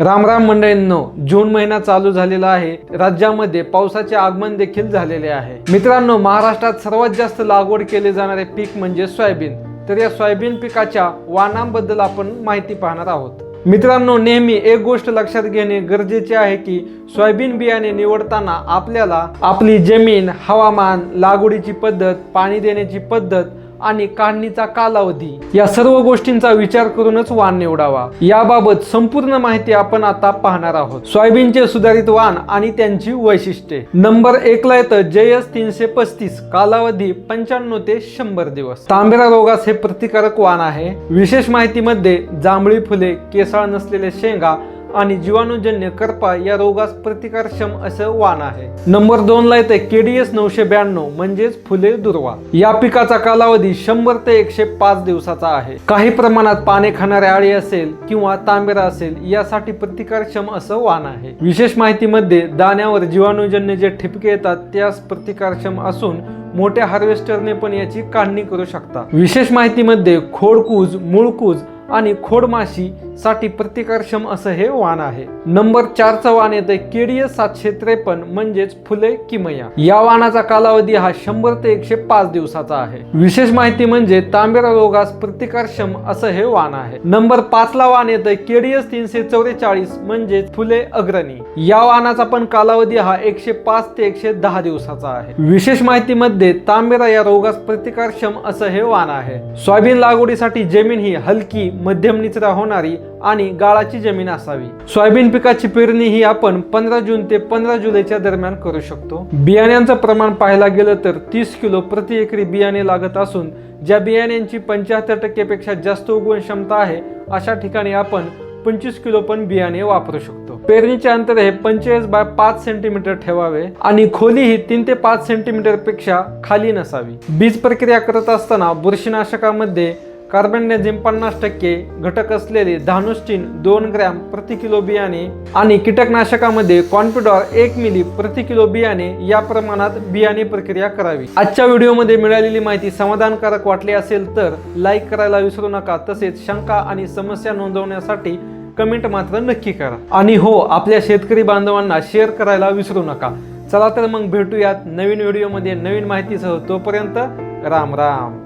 राम राम मंडळींनो जून महिना चालू झालेला आहे. राज्यामध्ये पावसाचे आगमन देखील झालेले आहे. मित्रांनो महाराष्ट्रात सर्वात जास्त लागवड केले जाणारे पीक म्हणजे सोयाबीन. तर या सोयाबीन पिकाच्या वाणांबद्दल आपण माहिती पाहणार आहोत. मित्रांनो नेहमी एक गोष्ट लक्षात घेणे गरजेचे आहे की सोयाबीन बियाणे निवडताना आपल्याला आपली जमीन हवामान लागवडीची पद्धत पाणी देण्याची पद्धत आणि काढणीचा कालावधी. या सर्व गोष्टींचा विचार करूनच वाण निवडावा. याबाबत संपूर्ण माहिती आपण आता पाहणार आहोत. सोयाबीनचे सुधारित वाण आणि त्यांची वैशिष्ट्ये. नंबर एकला येतं जयस तीनशे पस्तीस कालावधी पंच्याण्णव ते शंभर दिवस. तांबेरा रोगास हे प्रतिकारक वाण आहे. विशेष माहितीमध्ये जांभळी फुले केसाळ नसलेले शेंगा आणि जीवाणूजन्य करपा या रोगास प्रतिकारक्षम असं वाण आहे. नंबर दोन ला येते केडीएस नऊशे ब्याण्णव म्हणजेच फुले दुर्वा. या पिकाचा कालावधी शंभर ते एकशे पाच दिवसाचा आहे. काही प्रमाणात पाने खाणारे आळी असेल किंवा तांबेरा असेल यासाठी प्रतिकारक्षम असं वाण आहे. विशेष माहितीमध्ये दाण्यावर जीवाणूजन्य जे ठिपके येतात त्यास प्रतिकारक्षम असून मोठ्या हार्वेस्टरने पण याची काढणी करू शकता. विशेष माहितीमध्ये खोडकूज मूळकूज आणि खोडमाशी साठी प्रतिकारक्षम असं हे वाण आहे. नंबर चारचं वाण येतं केडीएस सातशे त्रेपन्न म्हणजेच फुले किमया या वाणाचा कालावधी हा शंभर ते एकशे पाच दिवसाचा आहे. विशेष माहिती म्हणजे तांबेरा रोगास प्रतिकारक्षम असं हे वाण आहे. नंबर पाच ला वाण येतं केडीएस तीनशे चौवेचाळीस म्हणजेच फुले अग्रणी. या वाणाचा पण कालावधी हा एकशे पाच ते एकशे दहा दिवसाचा आहे. विशेष माहितीमध्ये तांबेरा या रोगास प्रतिकारक्षम असं हे वाण आहे. सोयाबीन लागवडीसाठी जमीन ही हलकी मध्यम निचरा होणारी आणि गाळाची जमीन असावी. सोयाबीन पिकाची पेरणी ही आपण पंधरा जून ते पंधरा जुलैच्या दरम्यान करू शकतो. बियाण्यांचं प्रमाण पाहायला गेलं तर तीस किलो प्रति एकरी बियाणे लागत असून ज्या बियाण्यांची पंच्याहत्तर टक्केपेक्षा जास्त उगवण क्षमता आहे अशा ठिकाणी आपण पंचवीस किलो पण बियाणे वापरू शकतो. पेरणीचे अंतर हे पंचेचाळीस बाय पाच सेंटीमीटर ठेवावे आणि खोली ही तीन ते पाच सेंटीमीटरपेक्षा खाली नसावी. बीज प्रक्रिया करत असताना बुरशीनाशकामध्ये कार्बनडेझिम पन्नास टक्के घटक असलेले धानुष्टीन दोन ग्रॅम प्रति किलो बियाणे आणि कीटकनाशकामध्ये कॉन्पिडॉर एक मिली प्रति किलो बियाणे या प्रमाणात बियाणे प्रक्रिया करावी. आजच्या व्हिडिओमध्ये मिळालेली माहिती समाधानकारक वाटली असेल तर लाईक करायला विसरू नका. तसेच शंका आणि समस्या नोंदवण्यासाठी कमेंट मात्र नक्की करा. आणि हो आपल्या शेतकरी बांधवांना शेअर करायला विसरू नका. चला तर मग भेटूयात नवीन व्हिडिओमध्ये नवीन माहितीसह. तोपर्यंत राम राम.